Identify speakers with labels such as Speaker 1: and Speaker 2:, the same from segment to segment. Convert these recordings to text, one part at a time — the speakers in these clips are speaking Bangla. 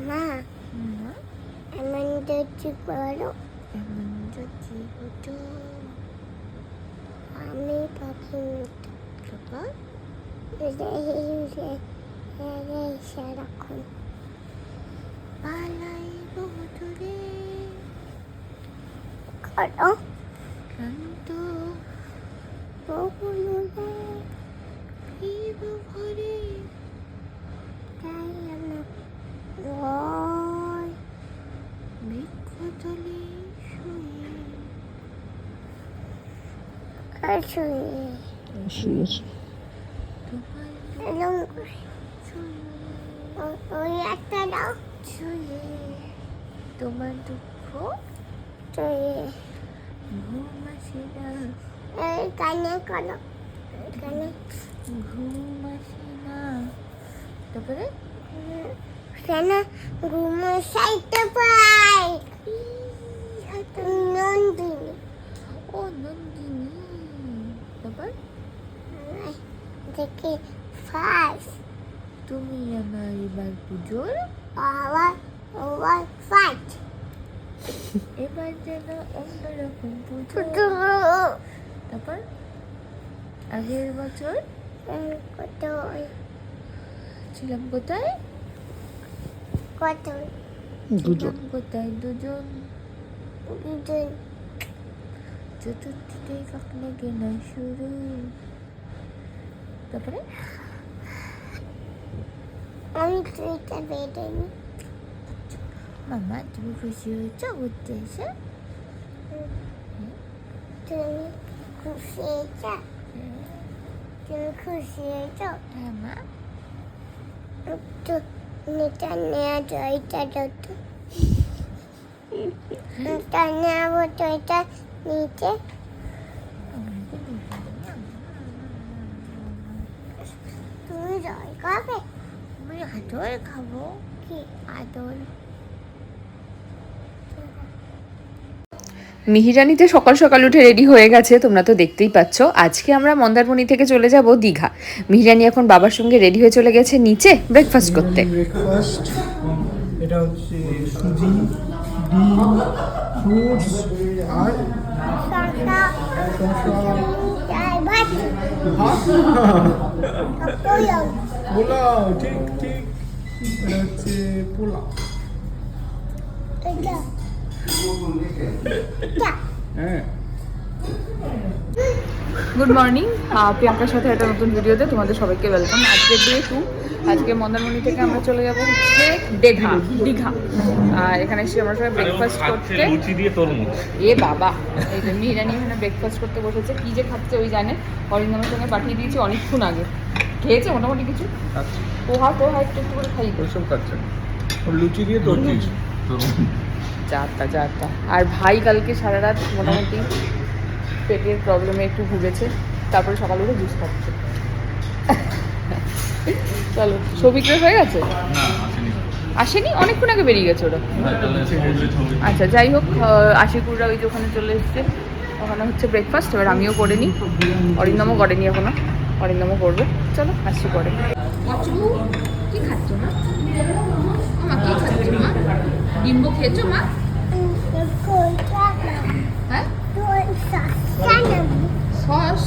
Speaker 1: মা এমন যদি করো
Speaker 2: এমন যদি হতো
Speaker 1: আমি পাখি সারাক্ষণ
Speaker 2: পালাই বহুদূরে
Speaker 1: করো
Speaker 2: ক্লান্ত ফিরব ঘরে
Speaker 1: তাই আমার রয়
Speaker 2: বৃক্ষতলে শুয়ে।
Speaker 3: শুয়েছে
Speaker 1: করে
Speaker 2: ছুঁয়ে
Speaker 1: ও- ওই একটা দাও।
Speaker 2: ছুঁয়ে তোমার দুঃখ
Speaker 1: তুই
Speaker 2: ঘুম আসে না
Speaker 1: কানে করো। এখানে
Speaker 2: ঘুম আসে না তারপরে
Speaker 1: সেনা ঘুমো সাইতে পাই। নন্দিনী।
Speaker 2: ও নন্দিনী। তারপর?
Speaker 1: দেখি ফার্স্ট
Speaker 2: তুমি আমার এবার পুজোর?
Speaker 1: আবার ওভার ফাইট
Speaker 2: এবার যেন অন্যরকম পুজো। তারপর? আগের বছর?
Speaker 1: কত?
Speaker 2: ছিলাম কোথায়?
Speaker 1: কত
Speaker 3: দুজন
Speaker 2: ছিলাম কোথায় দুজন
Speaker 1: দুজন
Speaker 2: চতুর্থীতে কাকলে কেনা শুরু তারপরে
Speaker 1: আমি তুইটা বেরোনি
Speaker 2: মামা তুমি খুশি হয়েছ ঘুরতে এসে
Speaker 1: তুমি খুশি হয়েছ তুমি খুশি হয়েছ
Speaker 2: হ্যাঁ মা
Speaker 1: একটু নিটা নেওয়া জয়টা যত। নিটা নেওয়া জয়টা নিচে। তুমি জয় খাবে?
Speaker 2: আমি আদর খাব।
Speaker 1: কি
Speaker 2: আদর?
Speaker 3: মিহিরানিতে সকাল সকাল উঠে রেডি হয়ে গেছে তোমরা তো দেখতেই পাচ্ছ। আজকে আমরা মন্দারমণি থেকে চলে যাব দীঘা। মিহিরানি এখন বাবার সঙ্গে রেডি হয়ে চলে গেছে নিচে ব্রেকফাস্ট করতে।
Speaker 4: ব্রেকফাস্ট এটা হচ্ছে সুজি ডিম ফ্রুটস আর
Speaker 1: শসা
Speaker 4: শসা
Speaker 1: চাই ভাত
Speaker 4: ভাত
Speaker 1: পোলাও
Speaker 4: ঠিক ঠিক। এটা হচ্ছে পোলাও।
Speaker 3: গুড মর্নিং প্রিয়াঙ্কার সাথে একটা নতুন ভিডিওতে তোমাদের সবাইকে ওয়েলকাম আজকে ডে টু আজকে মন্দারমণি থেকে আমরা চলে যাব হচ্ছে দীঘা। দীঘা। আর এখানে এসে আমরা সবাই ব্রেকফাস্ট করতে
Speaker 5: লুচি দিয়ে তরমুজ।
Speaker 3: এ বাবা এই যে মিহিরানি এখানে ব্রেকফাস্ট করতে বসেছে। কি যে খাচ্ছে ওই জানে। অরিন্দমের সঙ্গে পাঠিয়ে দিয়েছি অনেকক্ষণ আগে। খেয়েছে মোটামুটি কিছু? পোহা পোহা একটু একটু করে খাই
Speaker 4: ওইসব খাচ্ছে লুচি দিয়ে তরমুজ।
Speaker 3: চারটা চারটা আর ভাই কালকে সারা রাত মোটামুটি পেটের প্রবলেমে একটু ভুগেছে তারপরে সকালে উঠে জুস খাচ্ছে। চলো সবিক্রয় হয়ে গেছে?
Speaker 5: আসেনি।
Speaker 3: আসেনি? অনেকক্ষণ আগে বেরিয়ে গেছে ওরা। আচ্ছা যাই হোক আশিকুররা ওই যে ওখানে চলে এসছে। ওখানে হচ্ছে ব্রেকফাস্ট এবার আমিও করে নিই। অরিন্দমও করেনি এখনও। অরিন্দমও করবে। চলো আসছি পরে। কি খাচ্ছ মা? মা কি খাচ্ছ ডিম্ব খেয়েছো মা? হ্যাঁ? সস?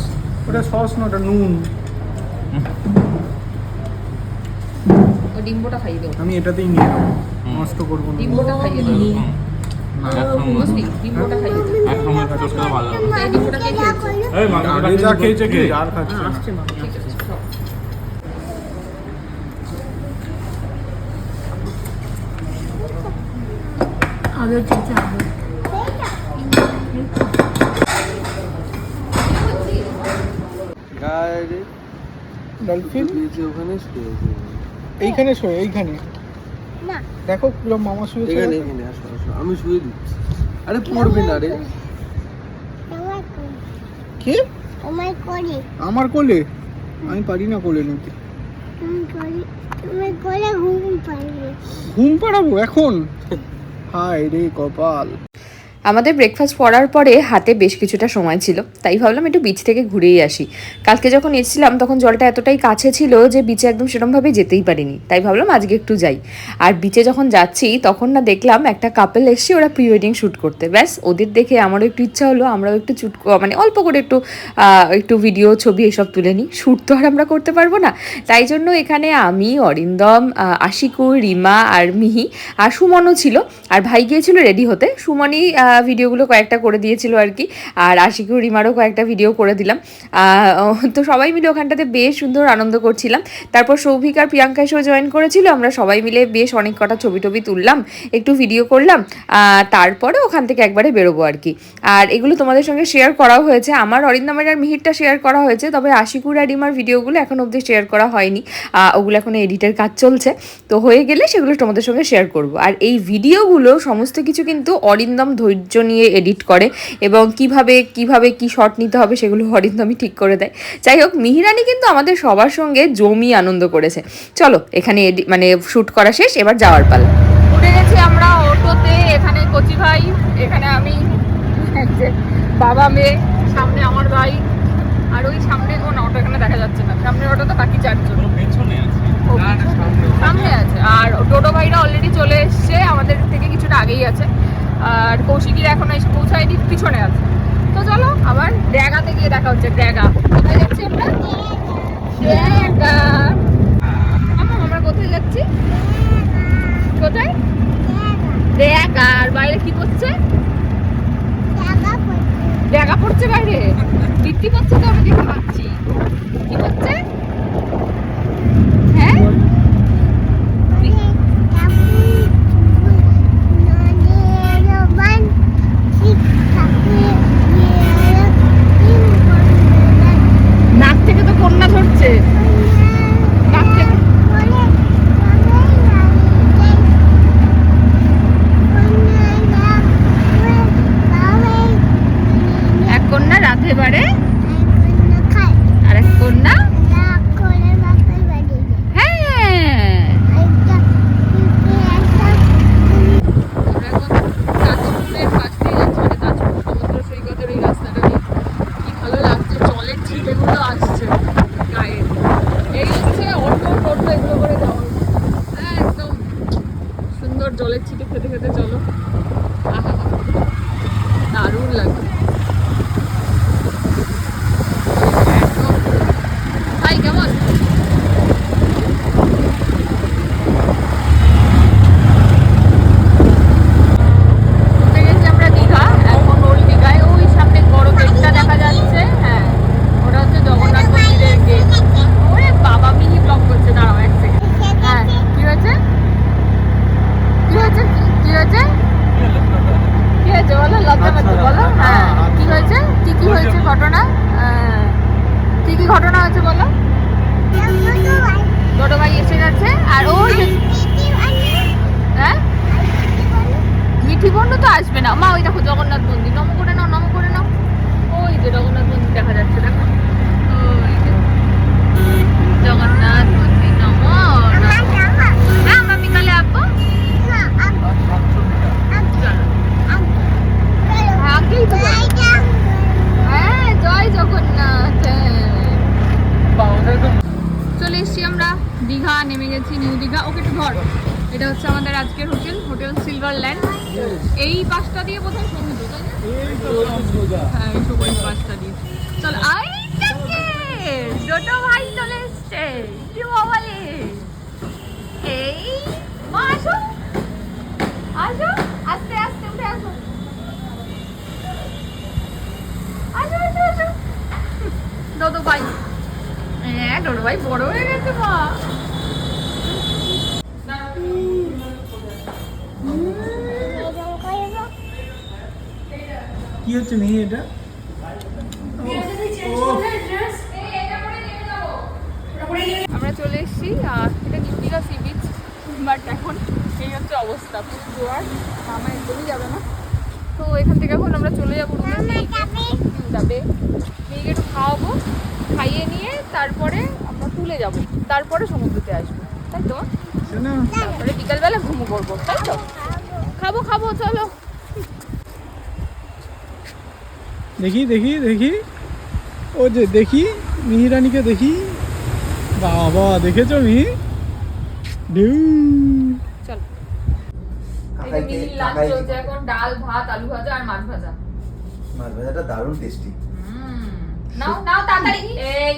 Speaker 4: ওটা সস না ওটা নুন।
Speaker 3: ও ডিম্বটা খাইয়ে দেবো
Speaker 4: আমি এটাতেই নিয়ে নেব। নষ্ট করব না।
Speaker 3: ডিম্বটা খাইয়ে দেবো বুঝলি ডিম্বটা খাইয়ে দেবো
Speaker 5: একসঙ্গে খাচ্ছে সেটা ভালো লাগে
Speaker 3: তাই ডিম্বটা কে খেয়েছে
Speaker 5: এই
Speaker 4: যা
Speaker 3: আছে।
Speaker 4: এইখানে শোয় এইখানে?
Speaker 1: না।
Speaker 4: দেখো কিরম মামা শুয়েছে
Speaker 6: এখানে এখানে আসো আসো আমি শুয়ে দিচ্ছি। আরে পড়বে না রে।
Speaker 4: কে?
Speaker 1: আমার করি
Speaker 4: আমার কোলে? আমি পারি না কোলে নিতে।
Speaker 1: ঘুম
Speaker 4: পাড়াবো এখন? হায় রে কপাল।
Speaker 3: আমাদের ব্রেকফাস্ট করার পরে হাতে বেশ কিছুটা সময় ছিল তাই ভাবলাম একটু বিচ থেকে ঘুরেই আসি। কালকে যখন এসেছিলাম তখন জলটা এতটাই কাছে ছিল যে বিচে একদম সেরকমভাবে যেতেই পারিনি তাই ভাবলাম আজকে একটু যাই। আর বিচে যখন যাচ্ছি তখন না দেখলাম একটা কাপেল এসছে ওরা প্রি ওয়েডিং শ্যুট করতে। ব্যাস ওদের দেখে আমারও একটু ইচ্ছা হলো আমরাও একটু চুট মানে অল্প করে একটু একটু ভিডিও ছবি এসব তুলে নিই। শ্যুট তো আর আমরা করতে পারব না। তাই জন্য এখানে আমি অরিন্দম আহ, আশিকুর রিমা আর মিহি আর সুমনও ছিল। আর ভাই গিয়েছিল রেডি হতে। সুমনই ভিডিওগুলো কয়েকটা করে দিয়েছিল আর কি, আর আশিকুর রিমারও কয়েকটা ভিডিও করে দিলাম। তো সবাই মিলে ওখানটাতে বেশ সুন্দর আনন্দ করছিলাম। তারপর সৌভিক আর প্রিয়াঙ্কা এসেও জয়েন করেছিল, আমরা সবাই মিলে বেশ অনেক কটা ছবি টবি তুললাম, একটু ভিডিও করলাম তারপরে ওখান থেকে একবারে বেরোবো আর কি। আর এগুলো তোমাদের সঙ্গে শেয়ার করাও হয়েছে। আমার অরিন্দমের আর মিহিরটা শেয়ার করা হয়েছে, তবে আশিকুর আর রিমার ভিডিওগুলো এখন অবধি শেয়ার করা হয়নি। ওগুলো এখন এডিটের কাজ চলছে। তো হয়ে গেলে সেগুলো তোমাদের সঙ্গে শেয়ার করব। আর এই ভিডিওগুলো সমস্ত কিছু কিন্তু অরিন্দম ধৈর্য নিয়ে এডিট করে এবং কীভাবে কীভাবে কি শট নিতে হবে সেগুলো অরিন্দমই ঠিক করে দেয়। যাই হোক মিহিরানি কিন্তু আমাদের সবার সঙ্গে জমি আনন্দ করেছে। চলো এখানে মানে শ্যুট করা শেষ এবার যাওয়ার পালা। উঠে গেছি আমরা অটোতে এখানে কচি ভাই এখানে আমি বাবা মেয়ে সামনে আমার ভাই আর ওই সামনে কোন অটো এখানে দেখা যাচ্ছে না। সামনের অটো তো বাকি চারজন।
Speaker 5: পেছনে আছে।
Speaker 3: সামনে আছে। আর টোটো ভাইরা অলরেডি চলে এসছে আমাদের থেকে কিছুটা আগেই আছে। আর কৌশিকির এখন এসে পৌঁছায়নি পিছনে আছে। তো চলো আবার ড্যাগাতে গিয়ে দেখা হচ্ছে ড্যাগা কোথায় যাচ্ছি আমরা? ড্যাগা আমা, আমরা কোথায় যাচ্ছি? কোথায়? ড্যাগা আর বাইরে কি করছে? ড্যাগা পড়ছে বাইরে। বৃষ্টি পড়ছে তো আমি দেখতে পাচ্ছি। কি হচ্ছে হ্যাঁ নাক থেকে তো কন্যা ধরছে নাক থেকে এক কন্যা রাধে বাড়ে আর এক কন্যা হ্যাঁ আমরা এখন তাজপুরের পাশ দিয়ে যাচ্ছি মানে তাজপুর সমুদ্র সৈকতের ওই রাস্তাটা দিয়ে কি ভালো লাগছে জলের ছিটেগুলো আসছে গায়ে এই হচ্ছে অটো টোটো এগুলো করে যাওয়া হ্যাঁ একদম সুন্দর জলের ছিটে খেতে খেতে চলো আহা দারুণ লাগছে একদম ভাই কেমন উঠে গেছি আমরা দীঘা এখন ওল্ড দীঘায় ওই সামনে বড় গেটটা দেখা যাচ্ছে হ্যাঁ ওটা হচ্ছে জগন্নাথ মন্দিরের গেট ওরে বাবা মিনি ব্লক করছে দাঁড়াও এক সেকেন্ড হ্যাঁ কি হয়েছে কি হয়েছে কি হয়েছে কি হয়েছে বলো লজ্জা পাচ্ছে বলো হ্যাঁ কি হয়েছে কি কি হয়েছে ঘটনা হ্যাঁ কি কি ঘটনা হয়েছে বলো ছোট ভাই এসে গেছে আর ওই যে হ্যাঁ মিঠি বন্ধু তো আসবে না মা ওই দেখো জগন্নাথ মন্দির নম করে নাও নম করে নাও ওই যে জগন্নাথ মন্দির দেখা যাচ্ছে দেখো ওই যে জগন্নাথ মন্দির নম হ্যাঁ আমরা বিকালে আসব চলো হ্যাঁ আগেই তো বলো। হ্যাঁ জয় জগন্নাথ হ্যাঁ। চলে এসেছি আমরা দীঘা নেমে গেছি নিউ দীঘা ওকে একটু ধর এটা হচ্ছে আমাদের আজকের হোটেল হোটেল সিলভার ল্যান্ড এই পাশটা দিয়ে বোধহয় সমুদ্র তাই না হ্যাঁ এই সবুজ পাশটা দিয়ে চল আই ছোটো ভাই চলে এসছে কি বলে এই মা আসো আসো আস্তে আস্তে উঠে আসো আসো আসো আসো দোদো ভাই ভাই বড় হয়ে গেছে মা।
Speaker 4: কি হচ্ছে মেয়ে এটা?
Speaker 3: আমরা চলে এসেছি আর এটা নিউদিঘা সি বিচ বাট এখন এই হচ্ছে অবস্থা পুরো জোয়ার আমার একদমই যাবে না। তো এখান থেকে এখন আমরা চলে যাব যাবে। মেয়েকে একটু খাওয়াবো খাইয়ে নিয়ে তারপরে তুলে যাব তারপরে সমুদ্রতে আসব তাই তো? তারপরে বিকালবেলা ঘুমো করব তাই তো? খাব খাব চলো।
Speaker 4: দেখি দেখি দেখি। ও যে দেখি মিহিরানিকে দেখি। বাবা দেখেছ মিহি? ঢেউ।
Speaker 7: এখন ডাল ভাত আলু ভাজা আর মাছ ভাজা।
Speaker 8: মাছ ভাজাটা দারুণ টেস্টি
Speaker 7: হুম। নাও নাও তাড়াতাড়ি। এই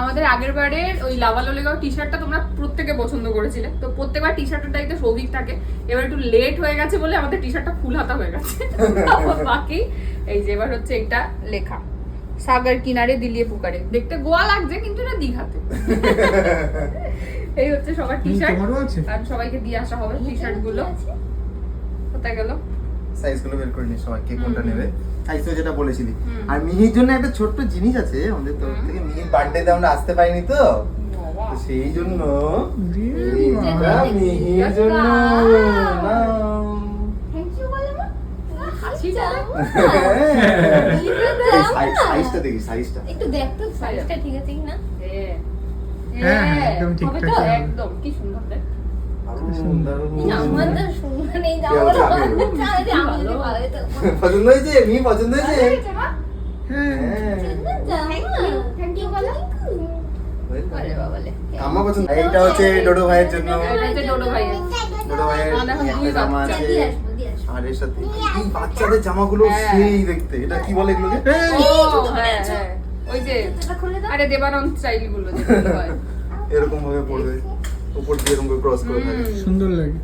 Speaker 7: আমাদের আগের বারের ওই লাভা লোলেগাও টি শার্টটা তোমরা প্রত্যেকে পছন্দ করেছিলে। তো প্রত্যেকবার টি শার্টের দায়িত্ব সৌভিক থাকে। এবার একটু লেট হয়ে গেছে বলে আমাদের টি শার্টটা ফুল হাতা হয়ে গেছে। বাকি এই যে এবার হচ্ছে এটা লেখা সাগর কিনারে দিলিয়ে পুকারে। দেখতে গোয়া লাগছে কিন্তু এটা দিঘাতে। এই হচ্ছে সবার টি শার্ট আর সবাইকে দিয়ে আসা হবে টি শার্টগুলো কোথায় গেল?
Speaker 8: সাইজগুলো বের করে নিস সবাই কে কোনটা নেবে? সাইজ তো যেটা বলেছিলি। আর মিহির জন্য একটা ছোট্ট জিনিস আছে আমাদের তরফ থেকে। মিহির বার্থডেতে আমরা আসতে পারিনি তো। সেই জন্য মিহির জন্য সাইজটা দেখি সাইজটা
Speaker 2: একটু দেখ তো সাইজটা ঠিক আছে কি না
Speaker 7: হ্যাঁ,
Speaker 4: হ্যাঁ, হ্যাঁ, একদম ঠিকঠাক
Speaker 7: একদম। কি সুন্দর দেখ।
Speaker 8: পছন্দ হয়েছে মিহি পছন্দ হয়েছে
Speaker 4: হ্যাঁ
Speaker 8: হ্যাঁ
Speaker 1: থ্যাংক ইউ বলো
Speaker 2: আরে বাবালে
Speaker 8: আমার পছন্দ এইটা হচ্ছে ডোডো ভাইয়ের জন্য
Speaker 7: ডোডো ভাইয়ের
Speaker 8: ডোডো ভাইয়ের
Speaker 7: আমার এখন দুই
Speaker 8: একটা জামা। আছে
Speaker 2: আসব
Speaker 8: আর এর সাথে এই বাচ্চাদের জামাগুলো
Speaker 7: হ্যাঁ।
Speaker 8: সেই দেখতে এটা কি বলে এগুলোকে
Speaker 7: ও, হ্যাঁ, হ্যাঁ। ওই যে
Speaker 2: এটা খুলে দাও
Speaker 7: আরে দেবানন্দ স্টাইলগুলো
Speaker 8: এরকম ভাবে পড়বে উপর দিয়ে এরকম ক্রস করে থাকে।
Speaker 4: সুন্দর লাগে।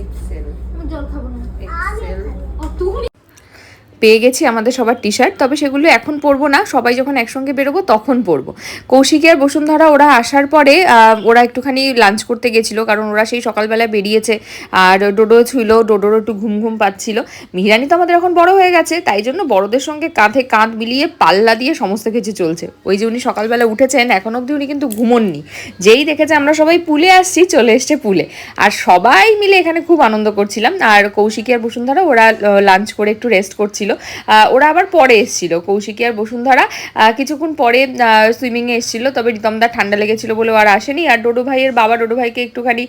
Speaker 7: এক্সেল
Speaker 2: আমি জল খাব না।
Speaker 7: এক্সেল
Speaker 2: ও তুমি
Speaker 7: পেয়ে গেছি আমাদের সবার টি শার্ট তবে সেগুলো এখন পরবো না। সবাই যখন একসঙ্গে বেরোবো তখন পরবো। কৌশিকী আর বসুন্ধরা, ওরা আসার পরে ওরা একটুখানি লাঞ্চ করতে গেছিল, কারণ ওরা সেই সকালবেলা বেরিয়েছে। আর ডোডো ছিল ডোডোরও একটু ঘুম ঘুম পাচ্ছিল। মিহিরানি তো আমাদের এখন বড় হয়ে গেছে, তাই জন্য বড়দের সঙ্গে কাঁধে কাঁধ মিলিয়ে পাল্লা দিয়ে সমস্ত কিছু চলছে। ওই যে উনি সকালবেলা উঠেছেন, এখন অবধি উনি কিন্তু ঘুমননি। যেই দেখেছে আমরা সবাই পুলে আসছি, চলে এসছে পুলে। আর সবাই মিলে এখানে খুব আনন্দ করছিলাম। আর কৌশিকী আর বসুন্ধরা, ওরা লাঞ্চ করে একটু রেস্ট করছিল। আহ, ওরা আবার পরে এসেছিল কৌশিকী আর বসুন্ধরা। কিছুক্ষণ পরে সুইমিংয়ে এসেছিল তবে রিতমদা ঠান্ডা লেগেছিল বলে আর আসেনি। আর ডোডো ভাইয়ের বাবা ডোডো ভাইকে একটুখানি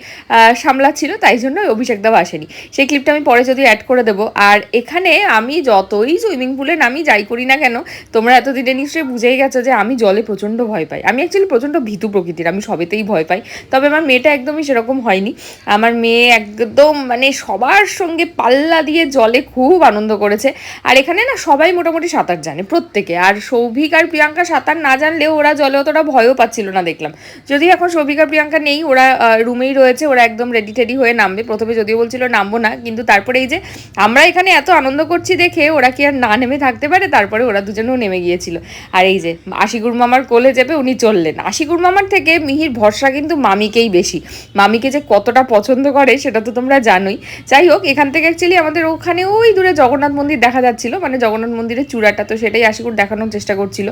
Speaker 7: সামলাচ্ছিল তাই জন্য অভিষেক দাও আসেনি। সেই ক্লিপটা আমি পরে যদি অ্যাড করে দেবো। আর এখানে আমি যতই সুইমিং পুলে নামি যাই করি না কেন তোমরা এতদিনে নিশ্চয়ই বুঝেই গেছো যে আমি জলে প্রচণ্ড ভয় পাই। আমি অ্যাকচুয়ালি প্রচণ্ড ভীতু প্রকৃতির আমি সবেতেই ভয় পাই। তবে আমার মেয়েটা একদমই সেরকম হয়নি। আমার মেয়ে একদম মানে সবার সঙ্গে পাল্লা দিয়ে জলে খুব আনন্দ করেছে। আর এখানে না সবাই মোটামুটি সাঁতার জানে, প্রত্যেকে। আর সৌভিক আর প্রিয়াঙ্কা সাঁতার না জানলেও ওরা জলে অতটা ভয়ও পাচ্ছিল না দেখলাম। যদি এখন সৌভিক আর প্রিয়াঙ্কা নেই, ওরা রুমেই রয়েছে, ওরা একদম রেডি টেডি হয়ে নামবে। প্রথমে যদিও বলছিল নামবো না, কিন্তু তারপরে এই যে আমরা এখানে এত আনন্দ করছি দেখে ওরা কি আর না নেমে থাকতে পারে? তারপরে ওরা দুজনেও নেমে গিয়েছিল। আর এই যে আশিকুর মামার কোলে চেপে উনি চললেন। আশিকুর মামার থেকে মিহির ভরসা কিন্তু মামিকেই বেশি। মামিকে যে কতটা পছন্দ করে সেটা তো তোমরা জানোই। যাই হোক, এখান থেকে অ্যাকচুয়ালি আমাদের ওখানে ওই দূরে জগন্নাথ মন্দির দেখা যাচ্ছিল মানে জগন্নাথ মন্দিরের চূড়াটা, তো সেটাই আশিকুর দেখানোর চেষ্টা করছিল।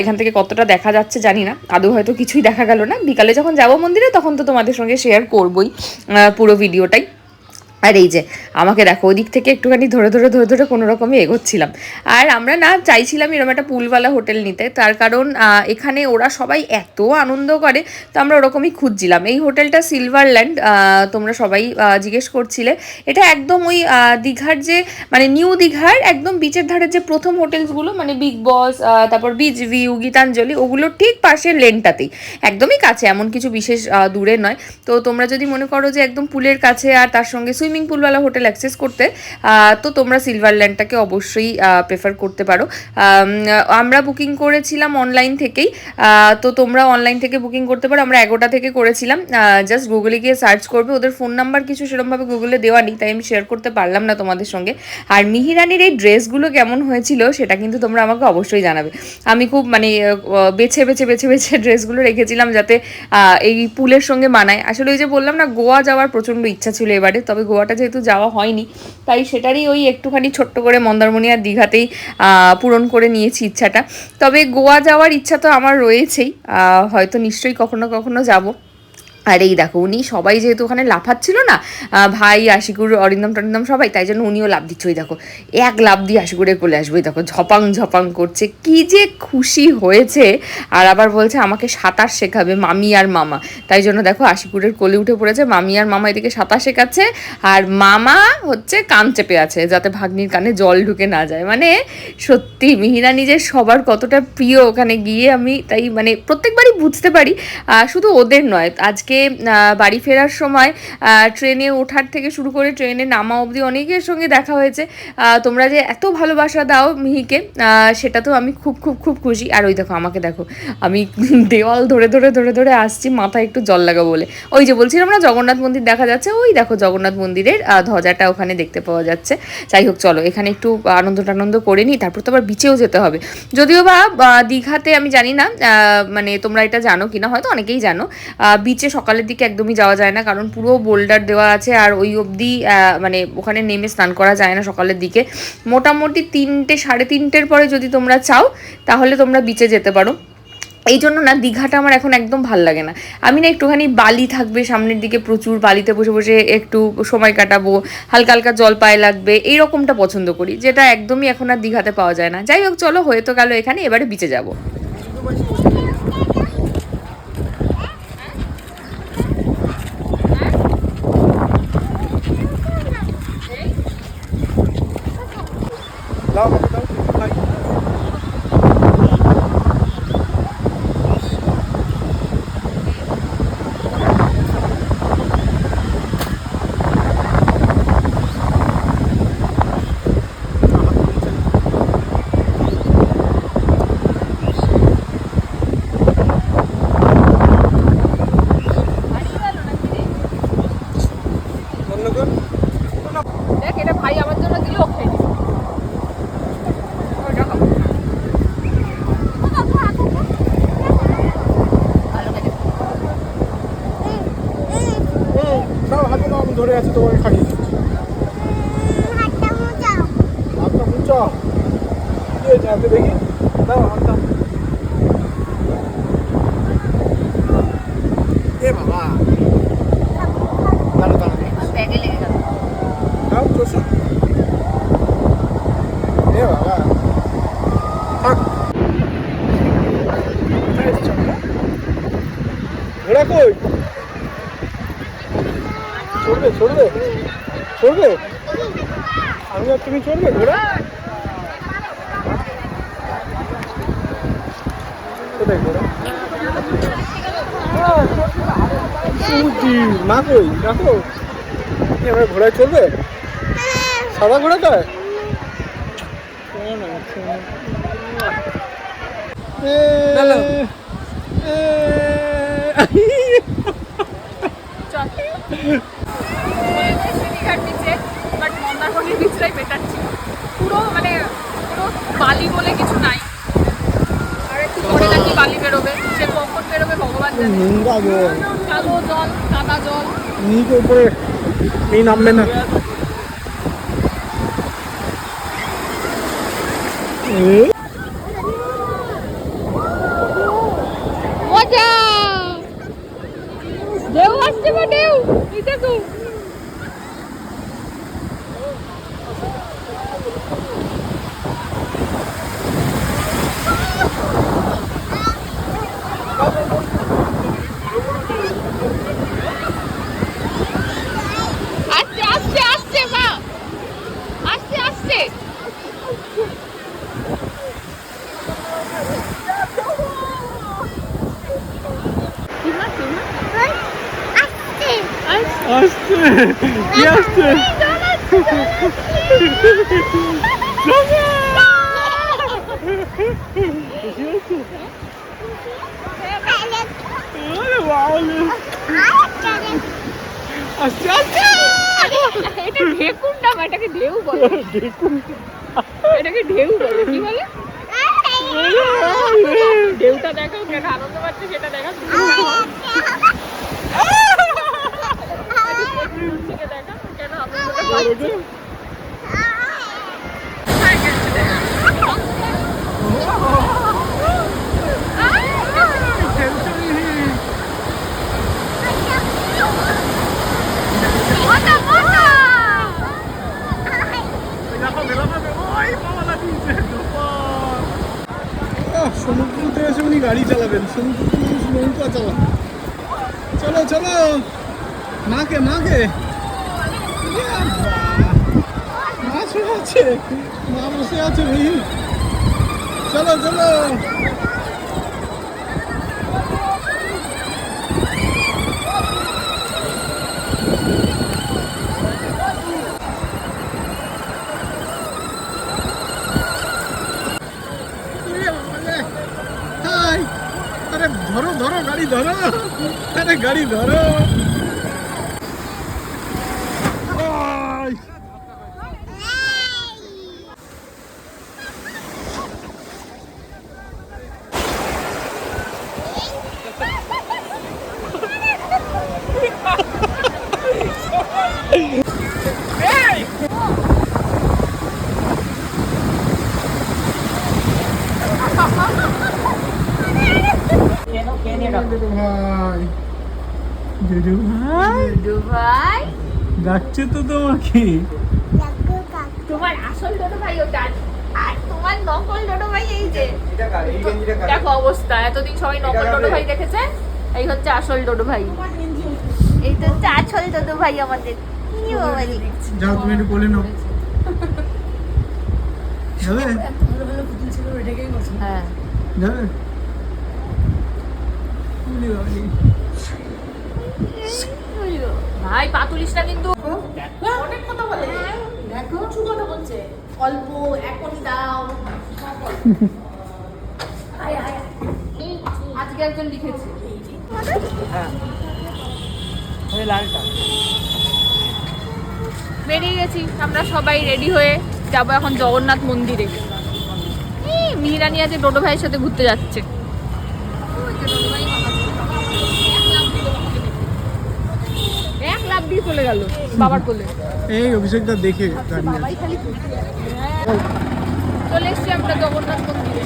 Speaker 7: এখান থেকে কতটা দেখা যাচ্ছে জানি না আদৌ হয়তো কিছুই দেখা গেল না। বিকালে যখন যাব মন্দিরে, তখন তো তোমাদের সঙ্গে শেয়ার করবই পুরো ভিডিওটাই আর এই যে, আমাকে দেখো, ওদিক থেকে একটুখানি ধরে ধরে ধরে ধরে কোনো রকমে এগোচ্ছিলাম। আর আমরা না চাইছিলাম এরকম একটা পুলওয়ালা হোটেল নিতে, তার কারণ এখানে ওরা সবাই এত আনন্দ করে, তো আমরা ওরকমই খুঁজছিলাম। এই হোটেলটা সিলভারল্যান্ড তোমরা সবাই জিজ্ঞেস করছিলে। এটা একদম ওই দীঘার যে মানে নিউ দীঘার একদম বিচের ধারের যে প্রথম হোটেলসগুলো মানে বিগ বস তারপর বিচ ভিউ গীতাঞ্জলি ওগুলোর ঠিক পাশের লেনটাতেই। একদমই কাছে, এমন কিছু বিশেষ দূরে নয়। তো তোমরা যদি মনে করো যে একদম পুলের কাছে আর তার সঙ্গে সুইমিং পুলওয়ালা হোটেল অ্যাক্সেস করতে তো তোমরা সিলভারল্যান্ডটাকে অবশ্যই প্রেফার করতে পারো। আমরা বুকিং করেছিলাম অনলাইন থেকেই তো তোমরা অনলাইন থেকে বুকিং করতে পারো। আমরা এগারোটা থেকে করেছিলাম জাস্ট গুগলে গিয়ে সার্চ করবে। ওদের ফোন নাম্বার কিছু সেরকমভাবে গুগলে দেওয়া নেই, তাই আমি শেয়ার করতে পারলাম না তোমাদের সঙ্গে। আর মিহিরানির এই ড্রেসগুলো কেমন হয়েছিল, সেটা কিন্তু তোমরা আমাকে অবশ্যই জানাবে। আমি খুব মানে বেছে বেছে বেছে বেছে ড্রেসগুলো রেখেছিলাম যাতে এই পুলের সঙ্গে মানায়। আসলে ওই যে বললাম না, গোয়া যাওয়ার প্রচণ্ড ইচ্ছা ছিল এবারে, তবে গোয়াটা যেহেতু যাওয়া হয়নি, তাই সেটারই ওই একটুখানি ছোট্ট করে মন্দারমণি আর দীঘাতেই পূরণ করে নিয়েছি ইচ্ছাটা। তবে গোয়া যাওয়ার ইচ্ছা তো আমার রয়েছেই হয়তো নিশ্চয়ই কখনো কখনো যাব। আর এই দেখো, উনি সবাই যেহেতু ওখানে লাফাচ্ছিল না ভাই, আশিকুর, অরিন্দম, টরিন্দম সবাই, তাই জন্য উনিও লাভ দিচ্ছে। ওই দেখো, এক লাভ দিয়ে আশিকুরে কোলে আসবে। ওই দেখো, ঝপাং ঝপাং করছে। কি যে খুশি হয়েছে। আর আবার বলছে, আমাকে সাঁতার শেখাবে মামি আর মামা। তাই জন্য দেখো, আশিকুরের কোলে উঠে পড়েছে। মামি আর মামা এদিকে সাঁতার শেখাচ্ছে। আর মামা হচ্ছে কান চেপে আছে, যাতে ভাগ্নির কানে জল ঢুকে না যায়। মানে সত্যি মিহিরা নিজের সবার কতটা প্রিয় ওখানে গিয়ে আমি তাই মানে প্রত্যেকবারই বুঝতে পারি। শুধু ওদের নয়, আজকে বাড়ি ফেরার সময় ট্রেনে ওঠার থেকে শুরু করে ট্রেনে নামা অবধি অনেকের সঙ্গে দেখা হয়েছে। তোমরা যে এত ভালোবাসা দাও মিহিকে সেটা তো আমি খুব খুব খুব খুশি। আর ওই দেখো, আমাকে দেখো, আমি দেওয়াল ধরে ধরে ধরে ধরে আসছি, মাথায় একটু জল লাগাবো বলে। ওই যে বলছিলাম না, জগন্নাথ মন্দির দেখা যাচ্ছে, ওই দেখো জগন্নাথ মন্দিরের ধ্বজাটা ওখানে দেখতে পাওয়া যাচ্ছে। যাই হোক, চলো, এখানে একটু আনন্দ টানন্দ করে নিই, তারপর তো আবার বিচেও যেতে হবে। যদিও বা দীঘাতে আমি জানি না মানে তোমরা এটা জানো কিনা, হয়তো অনেকেই জানো বিচে সকালের দিকে একদমই যাওয়া যায় না, কারণ পুরো বোল্ডার দেওয়া আছে আর ওই অবধি মানে ওখানে নেমে স্নান করা যায় না সকালের দিকে। মোটামুটি তিনটে, সাড়ে তিনটের পরে যদি তোমরা চাও, তাহলে তোমরা বিচে যেতে পারো। এই জন্য না, দীঘাটা আমার এখন একদম ভালো লাগে না। আমি না একটুখানি বালি থাকবে সামনের দিকে প্রচুর, বালিতে বসে বসে একটু সময় কাটাবো, হালকা হালকা জল পায়ে লাগবে এই রকমটা পছন্দ করি, যেটা একদমই এখন আর দীঘাতে পাওয়া যায় না। যাই হোক, চলো হয়ে তো গেল এখানে, এবারে বিচে যাব
Speaker 4: দাও আমাকে দাও খাই। অন্য কেউ?
Speaker 7: দেখ এটা ভাই আমার জন্য দিল ও খেয়ে নিল। ওইটা খাব। ভালো খেতে।
Speaker 4: হুম, দাও হাতে দাও আমি ধরে আছি তোমাকে খাইয়ে দিচ্ছি। হাতটা মুচাও। কি হয়েছে হাতে দেখি? দাও হাতটা। এ বাবা। দাঁড়াও, দাঁড়াও।
Speaker 7: ব্যাগে লেগে গেল।
Speaker 4: দাও, চোষো। এ বাবা। থাক। কোথায় এসেছ আমরা? ঘোড়া কই? চড়বে চড়বে চড়বে? আমি আর তুমি চড়বে? ঘোড়া? কোথায় ঘোড়া? সুজি মা কই? দেখো এবার ঘোড়ায় চড়বে? সাদা ঘোড়াটায়?
Speaker 7: চল। পুরো মানে পুরো বালি বলে কিছু নাই আর একটু পরে নাকি বালি বেরোবে সে কখন বেরোবে ভগবান কালো জল কাদা জল
Speaker 4: নিচে উপরে এই নামবে না এ,
Speaker 7: মজা ঢেউ আসছে বা ঢেউ এই দেখো আস্তে আস্তে আস্তে মা আস্তে আস্তে কি মা কি মা
Speaker 4: আসছে কি আসছে
Speaker 7: এটা ঢেকুর না এটাকে ঢেউ বলে। এটাকে ঢেউ বলে কি বলে? ঢেউটা দেখো কেন আনন্দ পাচ্ছে সেটা দেখো দেখো
Speaker 4: সমুদ্রতে এসে উনি গাড়ি চালাবেন। সমুদ্রতে মানুষ নৌকা চালান। চলো চলো। মাকে মাকে। মা আছে। মা আছে মিহি চলো চলো। ধরো ধরো গাড়ি ধরো। আরে গাড়ি ধরো। ডাকছে তো তোমাকে।
Speaker 3: তোমার আসল ছোট ভাই ওটা আর তোমার নকল ছোট ভাই এই যে। দেখো অবস্থা এতদিন সবাই নকল
Speaker 8: কাদের?
Speaker 3: ভাই দেখেছে এই হচ্ছে আসল টোটো ভাই।
Speaker 1: এই তো হচ্ছে আছল দাদু ভাই আমাদের। কি বাবা
Speaker 4: যাও তুমি একটু কোলে নাও। যাবে?
Speaker 3: হ্যাঁ।
Speaker 4: যাবে?
Speaker 3: ভাই পাতুলিশটা কিন্তু।
Speaker 9: অনেক কথা বলে। দেখো প্রচুর কথা বলছে। অল্প এখন দাও। আয়, আয়, আয়।
Speaker 3: আজকে একজন লিখেছে। বেরিয়ে গেছি। আমরা সবাই রেডি হয়ে যাব এখন জগন্নাথ মন্দিরে। মিহিরানি আজকে টোটো ভাইয়ের সাথে ঘুরতে যাচ্ছে এক লাভ দিয়ে চলে গেল বাবার কোলে।
Speaker 4: এই অভিষেকটা দেখে।
Speaker 3: চলে এসছি আমরা জগন্নাথ মন্দিরে।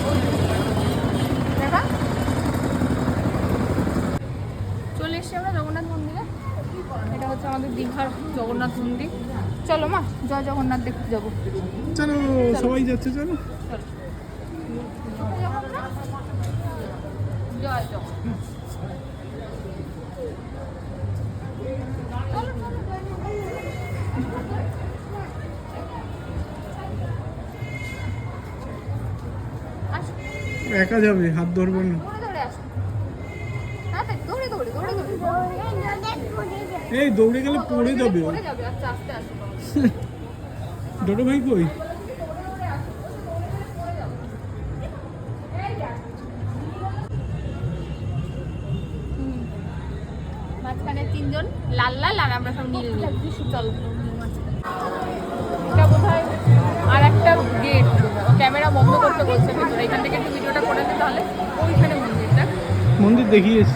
Speaker 3: চলে এসছি আমরা জগন্নাথ মন্দিরে। এটা হচ্ছে আমাদের দীঘার জগন্নাথ মন্দির। চলো মা জয় জগন্নাথ দেখতে যাব।
Speaker 4: চলো সবাই যাচ্ছে চলো।
Speaker 3: জয় জগন্নাথ।
Speaker 4: একা যাবে হাত ধরবো না। এই দৌড়ে গেলে পড়ে যাবে। ডোডো ভাই কই?
Speaker 3: এখান থেকে একটু ভিডিওটা করে দে তাহলে। ওইখানে মন্দিরটা।
Speaker 4: মন্দির দেখিয়েছি।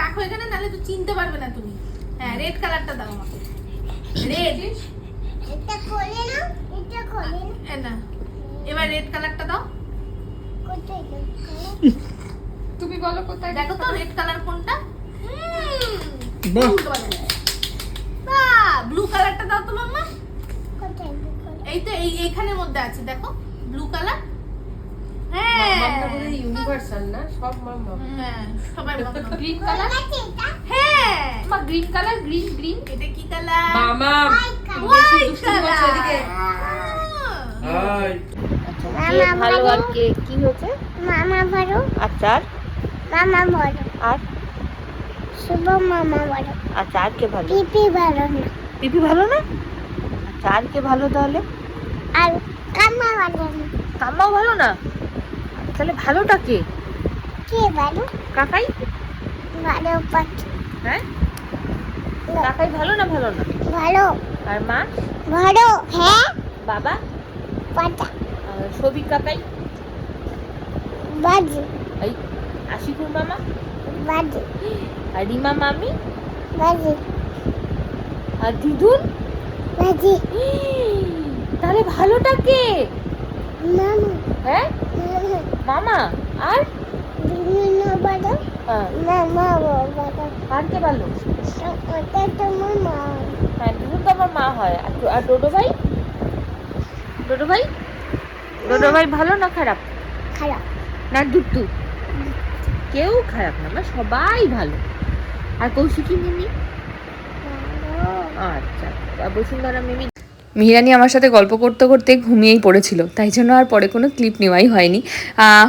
Speaker 9: রাখো এখানে নাহলে তো চিনতে পারবে না তুমি। হ্যাঁ রেড কালারটা দাও আমাকে। রেড
Speaker 1: এটা খোলে না এটা খোলে না।
Speaker 9: না। এবার রেড কালারটা দাও।
Speaker 1: কোথায়
Speaker 3: তুমি বলো কোথায়
Speaker 9: দেখো তো রেড কালার কোনটা?
Speaker 4: বাহ।
Speaker 9: বাহ ব্লু কালারটা দাও তো মাম্মা। এই তো এই এইখানের মধ্যে আছে দেখো। ব্লু কালার
Speaker 6: ইউনিভার্সাল না? সব
Speaker 9: হ্যাঁ সবাই
Speaker 3: গ্রিন কালার?
Speaker 9: হ্যাঁ।
Speaker 3: মা গ্রিন কালার গ্রিন গ্রিন
Speaker 9: এটা কি কালার
Speaker 6: মামা।
Speaker 9: হোয়াইট
Speaker 6: দুষ্টুমি করছে এদিকে।
Speaker 9: কালার
Speaker 3: ভালো
Speaker 1: ভালো।
Speaker 3: আর কে? কি হয়েছে?
Speaker 1: মামা ভালো
Speaker 3: আচার
Speaker 1: মামা বলো।
Speaker 7: আর?
Speaker 1: শুভ মামা বলো।
Speaker 7: আচ্ছা আর কে ভালো?
Speaker 1: পিপি ভালো না।
Speaker 7: পিপি ভালো না? আচ্ছা আর কে ভালো তাহলে?
Speaker 1: আর কামা ভালো না।
Speaker 7: ভালো না? তাহলে ভালোটা কে?
Speaker 1: কে ভালো?
Speaker 7: কাকাই?
Speaker 1: ভালো পাঠ
Speaker 7: হ্যাঁ? কাকাই ভালো না ভালো না?
Speaker 1: ভালো।
Speaker 7: আর মা?
Speaker 1: ভালো হ্যাঁ?
Speaker 7: বাবা?
Speaker 1: পাটা
Speaker 7: সবিক কাকাই?
Speaker 1: বাজি।
Speaker 7: এই আশিকুর মামা?
Speaker 1: বাজি।
Speaker 7: আর রিমা মামি?
Speaker 1: বাজি।
Speaker 7: আর দিদুন
Speaker 1: বাজি।
Speaker 7: তাহলে ভালোটা কে? হ্যাঁ? মামা আর?
Speaker 1: ভালো
Speaker 7: হ্যাঁ,
Speaker 1: ভালো
Speaker 7: আর কে ভালো
Speaker 1: ওটা
Speaker 7: হ্যাঁ তো আমার মা হয়। আর ডোডো ভাই? ডোডো ভাই? ডোডো ভাই ভালো না খারাপ?
Speaker 1: খারাপ
Speaker 7: না কেউ খারাপ না আমরা সবাই ভালো। আর কৌশিকী মিমি? আচ্ছা বসুন্ধরা মিমি? মিহিরানি আমার সাথে গল্প করতে করতে ঘুমিয়েই পড়েছিল, তাই জন্য আর পরে কোনো ক্লিপ নেওয়াই হয়নি।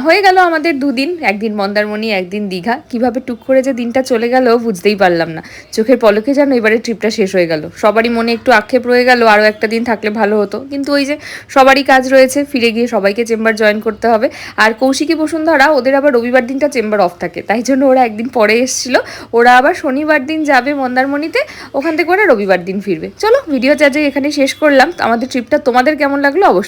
Speaker 7: হয়ে গেল আমাদের দুদিন, একদিন মন্দারমণি, একদিন দীঘা। কীভাবে টুক করে যে দিনটা চলে গেল বুঝতেই পারলাম না। চোখের পলকে যেন এবারে ট্রিপটা শেষ হয়ে গেল। সবারই মনে একটু আক্ষেপ রয়ে গেল, আরও একটা দিন থাকলে ভালো হতো। কিন্তু ওই যে সবারই কাজ রয়েছে, ফিরে গিয়ে সবাইকে চেম্বার জয়েন করতে হবে। আর কৌশিকী বসুন্ধরা, ওদের আবার রবিবার দিনটা চেম্বার অফ থাকে। তাই জন্য ওরা একদিন পরে এসেছিল। ওরা আবার শনিবার দিন যাবে মন্দারমণিতে, ওখান থেকে ওরা রবিবার দিন ফিরবে। চলো ভিডিও চার্জে এখানে শেষ করলাম আমাদের ট্রিপটা তোমাদের কেমন লাগল? অবশ্যই